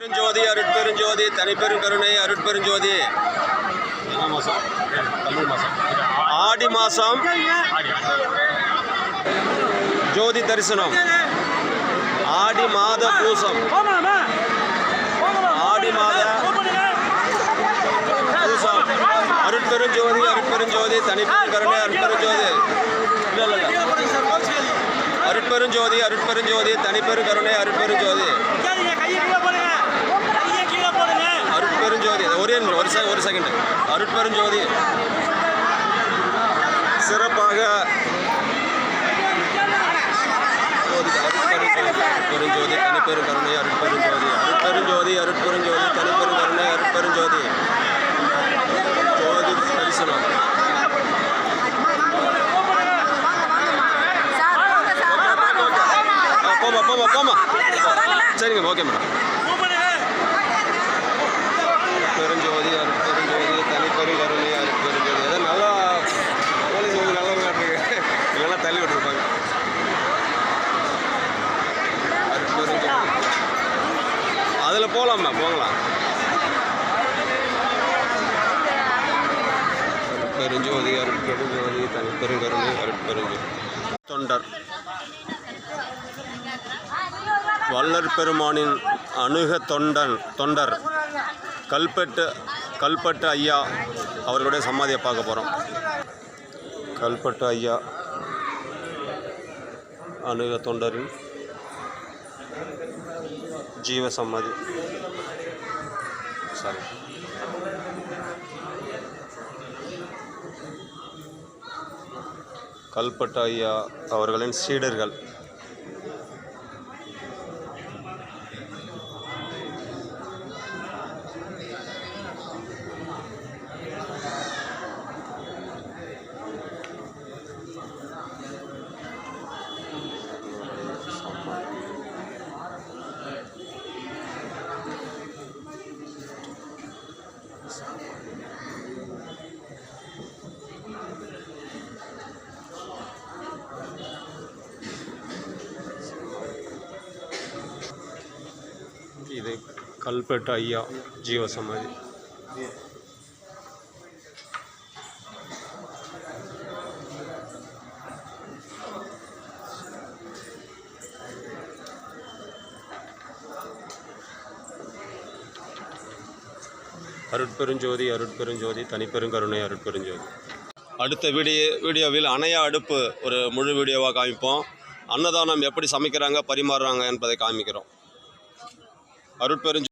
பெருஞ்சோதி அருட்பெருஞ்சோதி தனிப்பெரும் கருணை அருட்பெருஞ்சோதி. ஆடி மாதம் ஜோதி தரிசனம். ஆடி மாத பூசம். ஆடி மாத பூசம். அருட்பெருஞ்சோதி அருட்பெருஞ்சோதி தனிப்பெரும் கருணை அருட்பெருஞ்சோதி. இல்லை இல்லை அருட்பெருஞ்சோதி அருட்பெருஞ்சோதி தனிப்பெரும் கருணை அருட்பெருஞ்சோதி ஒரே நிமிஷம், ஒரு செகண்ட் அருட்பெருஞ்சோதி சிறப்பாக ஜோதி, அருட்பெருஞ்சோதி தனிப்பெரும் கருணை அருட்பெருஞ்சோதி அருட்பெருஞ்சோதி அருட்பெருஞ்சோதி தனிப்பெரும் கருணை அருட்பெருஞ்சோதி ஜோதி தரிசனம் போமா போமா போமா சரிங்க ஓகே மேடம். போகலாம்மா போகலாம். அருட்பெருஞ்சோதி அருட்பெருஞ்சோதி தனி கருணை அருட்பெருஞ்சோதி தொண்டர். வல்லற் பெருமானின் அணுக தொண்டன் தொண்டர். கல்பெட்டு கல்பட்டு ஐயா அவர்களுடைய சமாதியை பார்க்க போகிறோம் கல்பட்டு ஐயா அணுக தொண்டரின் ஜீவ சம்மதி. சாரி. கல்பட்டாயா அவர்களின் சீடர்கள். இது கல்பெட்டு ஐயா ஜீவ சமாதி. அருட்பெருஞ்சோதி அருட்பெருஞ்சோதி தனிப்பெருங்கருணை அருட்பெருஞ்சோதி. அடுத்த வீடியோ வீடியோவில் அணையா அடுப்பு ஒரு முழு வீடியோவாக காமிப்போம். அன்னதானம் எப்படி சமைக்கிறாங்க பரிமாறுறாங்க என்பதை காமிக்கிறோம். अरुण पेरेंट